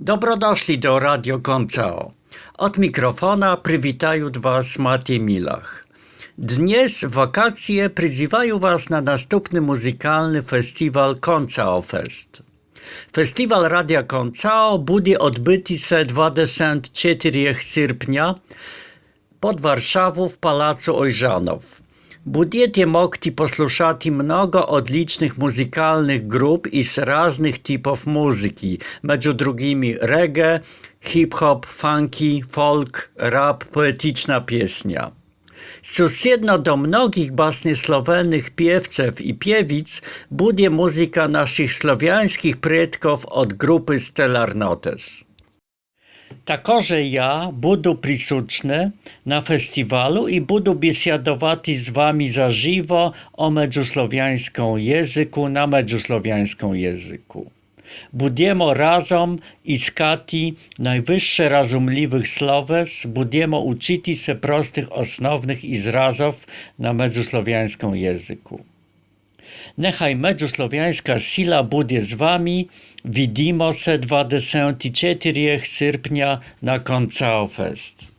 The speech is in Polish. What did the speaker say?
Dobrodošli do Radio Koncao. Od mikrofona przywitają Was Matej Milach. Dnes wakacje przyzywają Was na następny muzykalny festiwal Koncao Fest. Festiwal Radia Koncao będzie odbyty se 24 sierpnia pod Warszawą w Pałacu Ojżanów. Będziecie mogli posłuchać mnogo odlicznych muzykalnych grup i z różnych typów muzyki, między drugimi reggae, hip-hop, funky, folk, rap, poetyczna pieśnia. Susedno do mnogich basnieslowenych piewców i piewic będzie muzyka naszych słowiańskich predków od grupy Stellar Notes. Ja budu prisuczny na festiwalu i budu biesiadować z wami za żywo o medzusłowiańską języku na medzusłowiańską języku. Budiemo razem iskati najwyższe razumliwych słowes, budiemo uczyć się prostych osnownych izrazów na medzusłowiańską języku. Nechaj medzusłowiańska sila będzie z wami. Widimo se 24 sierpnia na Koncao Fest.